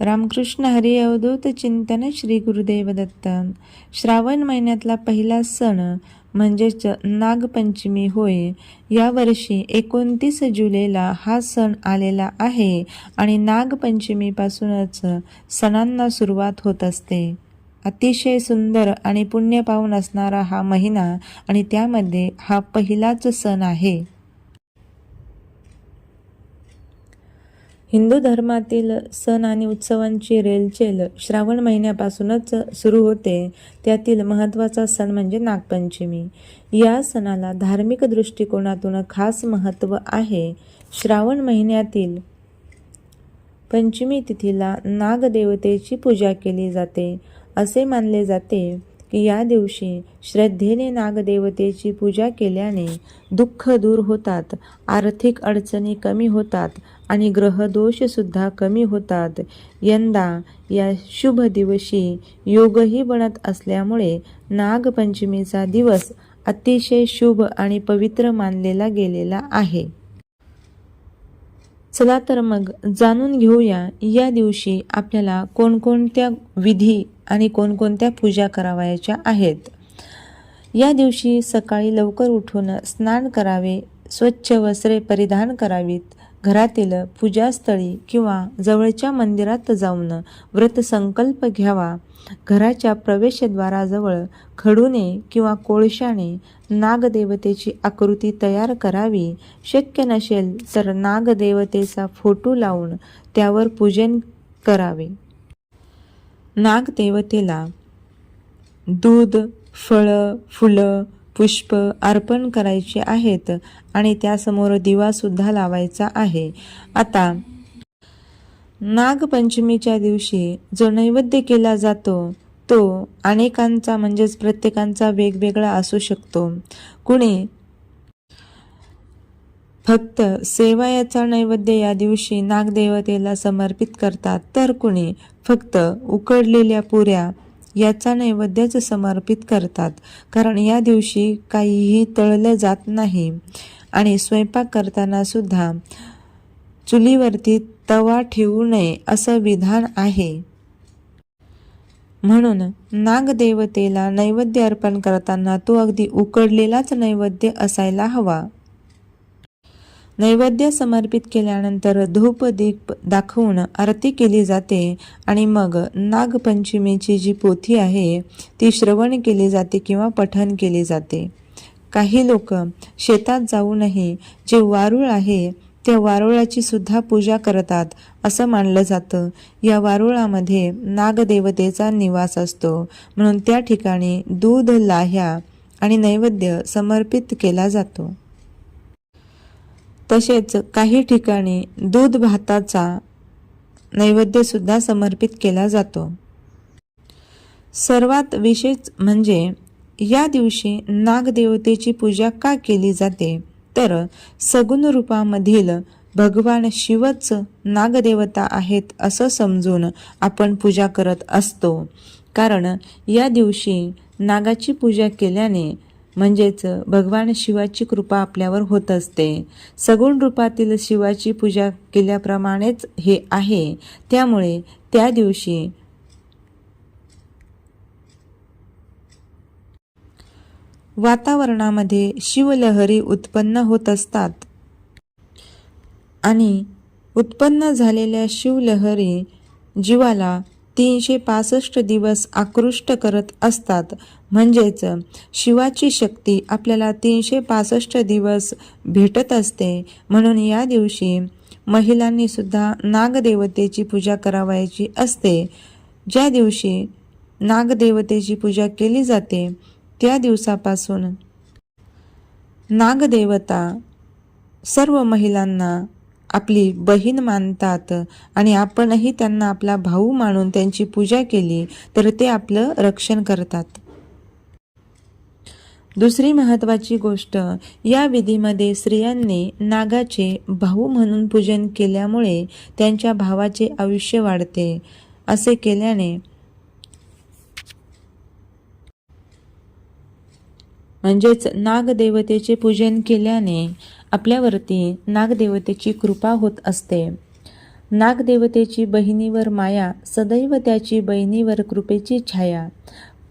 रामकृष्ण हरी अवधूत चिंतन श्री गुरुदेव दत्त. श्रावण महिन्यातला पहिला सण म्हणजेच नागपंचमी होय. यावर्षी एकोणतीस जुलैला हा सण आलेला आहे आणि नागपंचमीपासूनच सणांना सुरुवात होत असते. अतिशय सुंदर आणि पुण्य पावून असणारा हा महिना आणि त्यामध्ये हा पहिलाच सण आहे. हिंदू धर्मातील सण आणि उत्सवांची रेलचेल श्रावण महिन्यापासूनच सुरू होते. त्यातील महत्त्वाचा सण म्हणजे नागपंचमी. या सणाला धार्मिक दृष्टिकोनातून खास महत्त्व आहे. श्रावण महिन्यातील पंचमी तिथीला नागदेवतेची पूजा केली जाते असे मानले जाते. की या दिवशी श्रद्धेने नागदेवतेची पूजा केल्याने दुःख दूर होतात आर्थिक अडचणी कमी होतात आणि ग्रहदोषसुद्धा कमी होतात. यंदा या शुभ दिवशी योगही बनत असल्यामुळे नागपंचमीचा दिवस अतिशय शुभ आणि पवित्र मानलेला गेलेला आहे. चला तर मग जाणून घेऊया या दिवशी आपल्याला कोणकोणत्या विधी आणि कोणकोणत्या पूजा करावयाच्या आहेत. या दिवशी सकाळी लवकर उठून स्नान करावे स्वच्छ वस्त्रे परिधान करावीत घरातील पूजास्थळी किंवा जवळच्या मंदिरात जाऊन व्रतसंकल्प घ्यावा घराच्या प्रवेशद्वाराजवळ खडूने किंवा कोळशाने नागदेवतेची आकृती तयार करावी. शक्य नसेल तर नागदेवतेचा फोटो लावून त्यावर पूजन करावे. नागदेवतेला दूध फळं फुलं पुष्प अर्पण करायचे आहेत आणि त्यासमोर दिवासुद्धा लावायचा आहे. आता नागपंचमीच्या दिवशी जो नैवेद्य केला जातो तो अनेकांचा म्हणजेच प्रत्येकांचा वेगवेगळा असू शकतो. कुणी फक्त सेवायाचा नैवेद्य या दिवशी नागदेवतेला समर्पित करतात तर कुणी फक्त उकडलेल्या पुऱ्या याचा नैवेद्यच समर्पित करतात कारण या दिवशी काहीही तळलं जात नाही. आणि स्वयंपाक करताना सुद्धा चुलीवरती तवा ठेवू नये असं विधान आहे. म्हणून नागदेवतेला नैवेद्य अर्पण करताना तो अगदी उकडलेलाच नैवेद्य असायला हवा. नैवेद्य समर्पित केल्यानंतर धूप दीप दाखवून आरती केली जाते आणि मग नागपंचमीची जी पोथी आहे ती श्रवण केली जाते किंवा पठण केली जाते. काही लोक शेतात जाऊनही जे वारूळ आहे त्या वारुळाची सुद्धा पूजा करतात असं मानलं जातं. या वारुळामध्ये नागदेवतेचा निवास असतो. म्हणून त्या ठिकाणी दूध लाह्या आणि नैवेद्य समर्पित केला जातो. तसेच काही ठिकाणी दूध भाताचा नैवेद्य सुद्धा समर्पित केला जातो. सर्वात विशेष म्हणजे या दिवशी नागदेवतेची पूजा का केली जाते? तर सगुण रूपामधील भगवान शिवच नागदेवता आहेत असं समजून आपण पूजा करत असतो. कारण या दिवशी नागाची पूजा केल्याने म्हणजेच भगवान शिवाची कृपा आपल्यावर होत असते. सगुण रूपातील शिवाची पूजा केल्याप्रमाणेच हे आहे. त्यामुळे त्या दिवशी वातावरणामध्ये शिवलहरी उत्पन्न होत असतात. आणि उत्पन्न झालेल्या शिवलहरी जीवाला तीनशे पासष्ट दिवस आकृष्ट करत असतात. म्हणजेच शिवाची शक्ती आपल्याला तीनशे पासष्ट दिवस भेटत असते. म्हणून या दिवशी महिलांनी सुद्धा नागदेवतेची पूजा करावायची असते. ज्या दिवशी नागदेवतेची पूजा केली जाते त्या दिवसापासून नागदेवता सर्व महिलांना आपली बहीण मानतात आणि आपणही त्यांना आपला भाऊ मानून त्यांची पूजा केली तर ते आपलं रक्षण करतात. दुसरी महत्त्वाची गोष्ट या विधीमध्ये स्त्रियांनी नागाचे भाऊ म्हणून पूजन केल्यामुळे त्यांच्या भावाचे आयुष्य वाढते. असे केल्याने म्हणजेच नागदेवतेचे पूजन केल्याने आपल्यावरती नागदेवतेची कृपा होत असते. नागदेवतेची बहिणीवर माया सदैव त्याची बहिणीवर कृपेची छाया.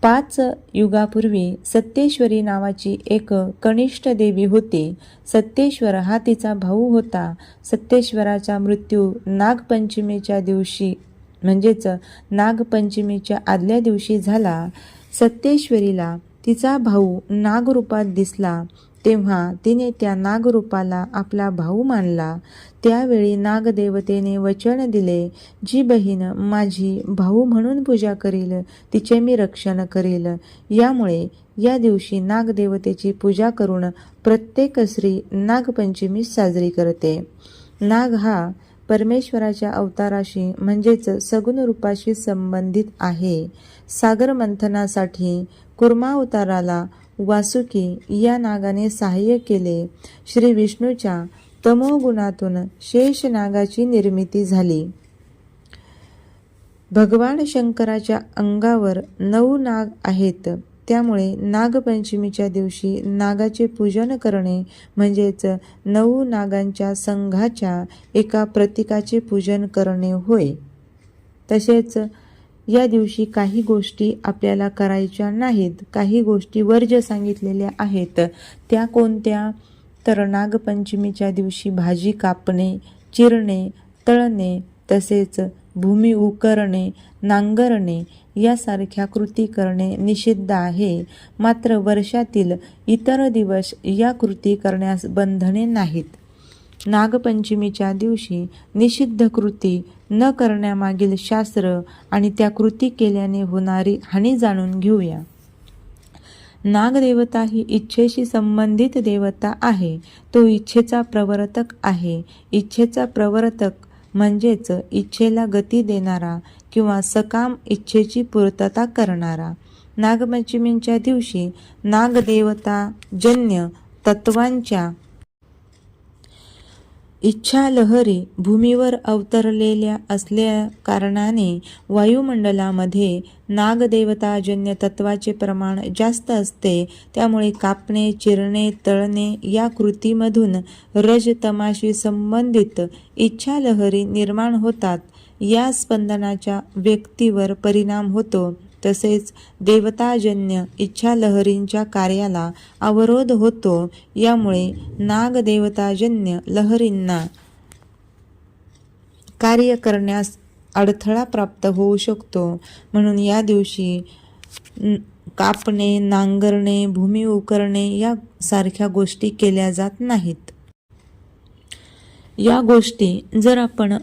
पाच युगापूर्वी सत्येश्वरी नावाची एक कनिष्ठ देवी होती. सत्येश्वर हा तिचा भाऊ होता. सत्येश्वराचा मृत्यू नागपंचमीच्या दिवशी म्हणजेच नागपंचमीच्या आदल्या दिवशी झाला. सत्येश्वरीला तिचा भाऊ नागरूपात दिसला. तेव्हा तिने त्या नागरूपाला आपला भाऊ मानला. त्यावेळी नागदेवतेने वचन दिले जी बहीण माझी भाऊ म्हणून पूजा करील तिचे मी रक्षण करील. यामुळे या दिवशी नागदेवतेची पूजा करून प्रत्येक स्त्री नागपंचमी साजरी करते. नाग हा परमेश्वराच्या अवताराशी म्हणजेच सगुण रूपाशी संबंधित आहे. सागर मंथनासाठी कुर्मावताराला वासुकी या नागाने सहाय्य केले. श्री विष्णूच्या तमोगुणातून शेष नागाची निर्मिती झाली. भगवान शंकराच्या अंगावर नऊ नाग आहेत. त्यामुळे नागपंचमीच्या दिवशी नागाचे पूजन करणे म्हणजेच नऊ नागांच्या संघाच्या एका प्रतीकाचे पूजन करणे होय. तसेच या दिवशी काही गोष्टी आपल्याला करायच्या नाहीत. काही गोष्टी वर्ज्य सांगितलेल्या आहेत त्या कोणत्या? तर नागपंचमीच्या दिवशी भाजी कापणे चिरणे तळणे तसेच भूमी उकरणे नांगरणे यासारख्या कृती करणे निषिद्ध आहे. मात्र वर्षातील इतर दिवस या कृती करण्यास बंधने नाहीत. नागपंचमीच्या दिवशी निषिद्ध कृती न करण्यामागील शास्त्र आणि त्या कृती केल्याने होणारी हानी जाणून घेऊया. नागदेवता ही इच्छेशी संबंधित देवता आहे. तो इच्छेचा प्रवर्तक आहे. इच्छेचा प्रवर्तक म्हणजेच इच्छेला गती देणारा किंवा सकाम इच्छेची पूर्तता करणारा. नागपंचमींच्या दिवशी नागदेवता जन्य तत्वांच्या इच्छा लहरी भूमीवर अवतरलेल्या असल्या कारणाने वायुमंडलामध्ये नागदेवताजन्य तत्वाचे प्रमाण जास्त असते. त्यामुळे कापणे चिरणे तळणे या कृतीमधून रजतमाशी संबंधित इच्छा लहरी निर्माण होतात. या स्पंदनाच्या व्यक्तीवर परिणाम होतो. तसेच देवताजन्य इच्छा लहरींच्या कार्याला अवरोध होतो यामुळे नागदेवताजन्य लहरींना कार्य करण्यास अडथळा प्राप्त होऊ शकतो. म्हणून या दिवशी कापणे नांगरणे भूमी उकरणे या सारख्या गोष्टी केल्या जात नाहीत. या गोष्टी जर आपण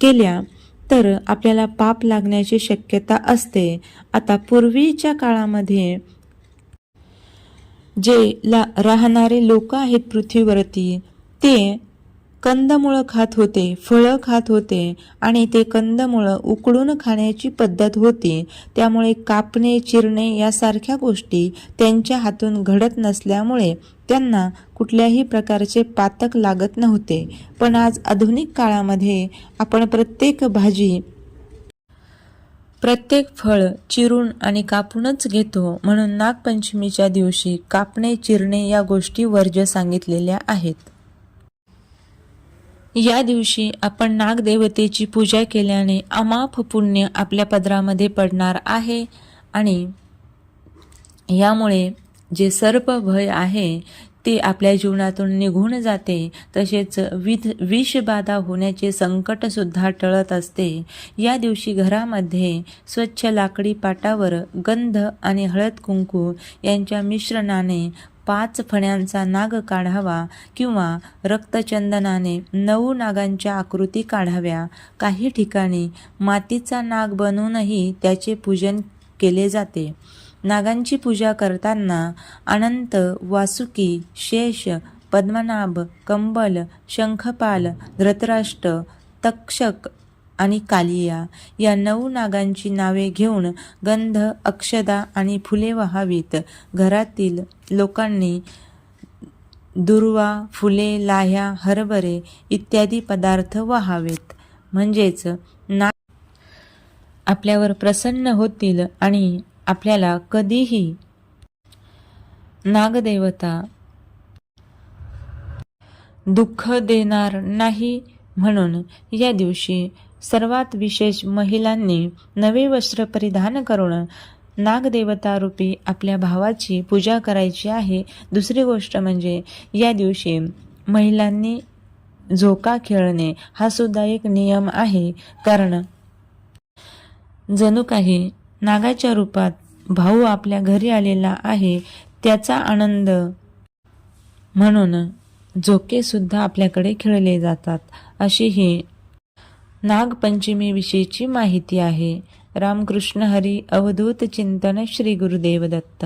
केल्या तर आपल्याला पाप लागण्याची शक्यता असते. आता पूर्वीच्या काळामध्ये जे ला राहणारे लोक आहेत पृथ्वीवरती ते कंदमुळं खात होते फळं खात होते आणि ते कंदमुळं उकडून खाण्याची पद्धत होती. त्यामुळे कापणे चिरणे यासारख्या गोष्टी त्यांच्या हातून घडत नसल्यामुळे त्यांना कुठल्याही प्रकारचे पातक लागत नव्हते. पण आज आधुनिक काळामध्ये आपण प्रत्येक भाजी प्रत्येक फळ चिरून आणि कापूनच घेतो म्हणून नागपंचमीच्या दिवशी कापणे चिरणे या गोष्टी वर्ज्य सांगितलेल्या आहेत. या दिवशी आपण नागदेवतेची पूजा केल्याने अमाप पुण्य आपल्या पदरामध्ये पडणार आहे आणि यामुळे जे सर्प भय आहे ते आपल्या जीवनातून निघून जाते. तसेच विध विषबाधा होण्याचे संकटसुद्धा टळत असते. या दिवशी घरामध्ये स्वच्छ लाकडी पाटावर गंध आणि हळद कुंकू यांच्या मिश्रणाने पाच फण्यांचा नाग काढावा किंवा रक्तचंदनाने नऊ नागांच्या आकृती काढाव्या. काही ठिकाणी मातीचा नाग बनवूनही त्याचे पूजन केले जाते. नागांची पूजा करताना अनंत वासुकी शेष पद्मनाभ कंबल शंखपाल धृतराष्ट्र तक्षक आणि कालिया या नऊ नागांची नावे घेऊन गंध अक्षदा आणि फुले वहावीत. घरातील लोकांनी दुर्वा फुले लाह्या हरभरे इत्यादी पदार्थ वहावेत. म्हणजेच ना आपल्यावर प्रसन्न होतील आणि आपल्याला कधीही नागदेवता दुःख देणार नाही म्हणून या दिवशी सर्वात विशेष महिलांनी नवे वस्त्र परिधान करून नागदेवता रूपी आपल्या भावाची पूजा करायची आहे. दुसरी गोष्ट म्हणजे या दिवशी महिलांनी झोका खेळणे हा सुद्धा एक नियम आहे. कारण जणू काही नागाच्या रूपात भाऊ आपल्या घरी आलेला आहे त्याचा आनंद म्हणून झोके सुद्धा आपल्याकडे खेळले जातात. अशी ही नागपंचमीविषयीची माहिती आहे. रामकृष्ण हरी अवधूत चिंतन श्री गुरुदेव दत्त